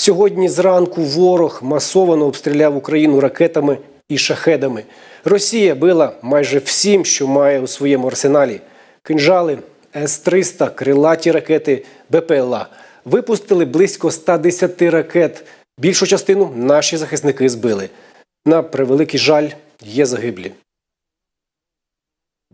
Сьогодні зранку ворог масово обстріляв Україну ракетами і шахедами. Росія била майже всім, що має у своєму арсеналі: кинжали, С-300, крилаті ракети, БПЛА. Випустили близько 110 ракет. Більшу частину наші захисники збили. На превеликий жаль, є загиблі.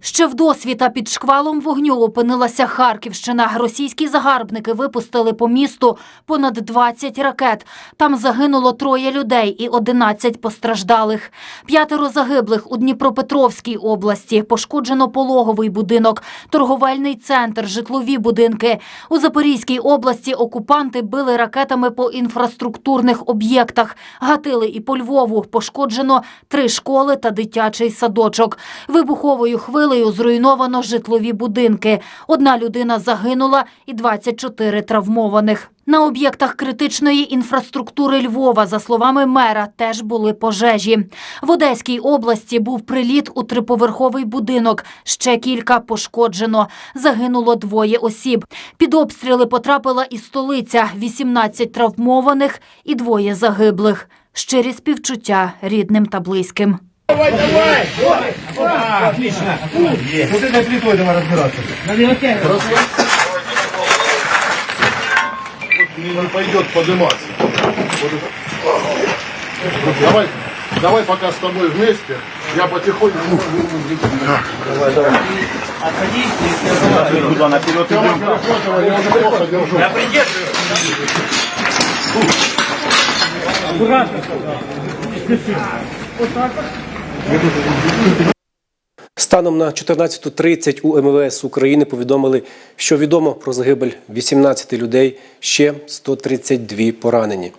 Ще в досвіта під шквалом вогню опинилася Харківщина. Російські загарбники випустили по місту понад 20 ракет. Там загинуло троє людей і 11 постраждалих. П'ятеро загиблих у Дніпропетровській області. Пошкоджено пологовий будинок, торговельний центр, житлові будинки. У Запорізькій області окупанти били ракетами по інфраструктурних об'єктах. Гатили і по Львову. Пошкоджено три школи та дитячий садочок. Вибуховою хвилею зруйновано житлові будинки. Одна людина загинула і 24 травмованих. На об'єктах критичної інфраструктури Львова, за словами мера, теж були пожежі. В Одеській області був приліт у триповерховий будинок. Ще кілька пошкоджено. Загинуло двоє осіб. Під обстріли потрапила і столиця. 18 травмованих і двоє загиблих. Щирі співчуття рідним та близьким. Давай, давай! А, отлично! Вот этой плитой давай разбираться. не, не пойдет подниматься. Вот это. Давай, давай пока с тобой вместе. Я потихоньку. Туда наперед Я вам перехватываю, я уже плохо держу. Станом на 14.30 у МВС України повідомили, що відомо про загибель 18 людей, ще 132 поранені.